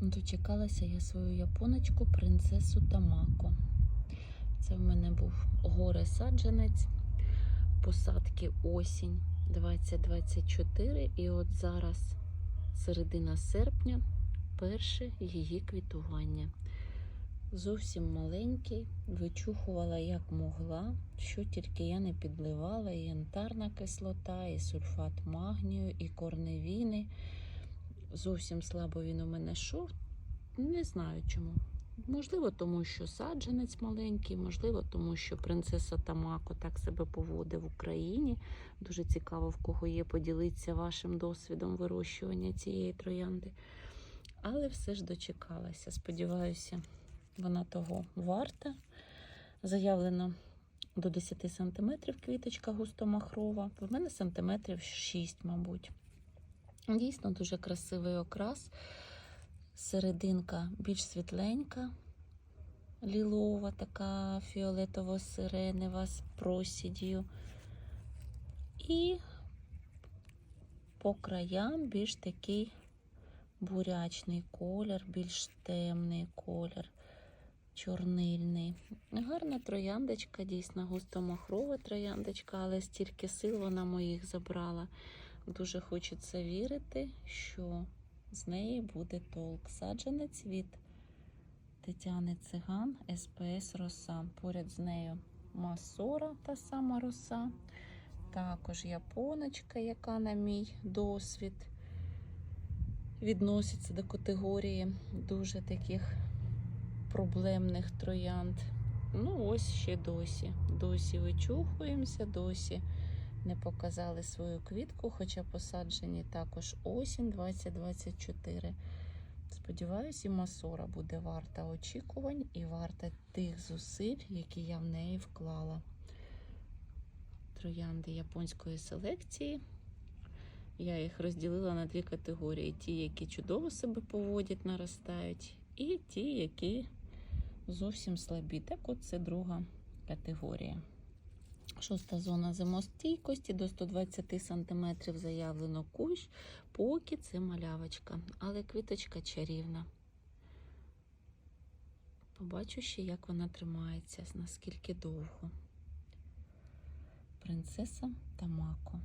Дочекалася я свою японочку принцесу Тамако. Це в мене був горе саджанець, посадки осінь 2024. І от зараз середина серпня, перше її квітування. Зовсім маленький, вичухувала як могла, що тільки я не підливала, і янтарна кислота, і сульфат магнію, і корневіни. Зовсім слабо він у мене йшов. Не знаю чому. Можливо, тому що саджанець маленький, можливо, тому що принцеса Тамако так себе поводить в Україні. Дуже цікаво, в кого є поділитися вашим досвідом вирощування цієї троянди. Але все ж дочекалася. Сподіваюся, вона того варта. Заявлено до 10 см квіточка густомахрова. В мене сантиметрів 6, мабуть. Дійсно дуже красивий окрас. Серединка більш світленька, лілова, така фіолетово-сиренева з просіддю. І по краям більш такий бурячний колір, більш темний колір, чорнильний. Гарна трояндочка, дійсно густомахрова трояндочка, але стільки сил вона моїх забрала. Дуже хочеться вірити, що з неї буде толк. Саджанець від Тетяни Циган СПС Роса. Поряд з нею Масора, та сама роса. Також японочка, яка на мій досвід відноситься до категорії дуже таких проблемних троянд. Ну, ось ще досі. Досі вичухуємося, досі не показали свою квітку, хоча посаджені також осінь 2024. Сподіваюсь, і масора буде варта очікувань і варта тих зусиль, які я в неї вклала. Троянди японської селекції. Я їх розділила на дві категорії: ті, які чудово себе поводять, наростають, і ті, які зовсім слабі. Так от це друга категорія. Шоста зона зимостійкості до 120 см заявлено кущ, поки це малявочка, але квіточка чарівна. Побачу ще, як вона тримається, наскільки довго. Принцеса Тамако.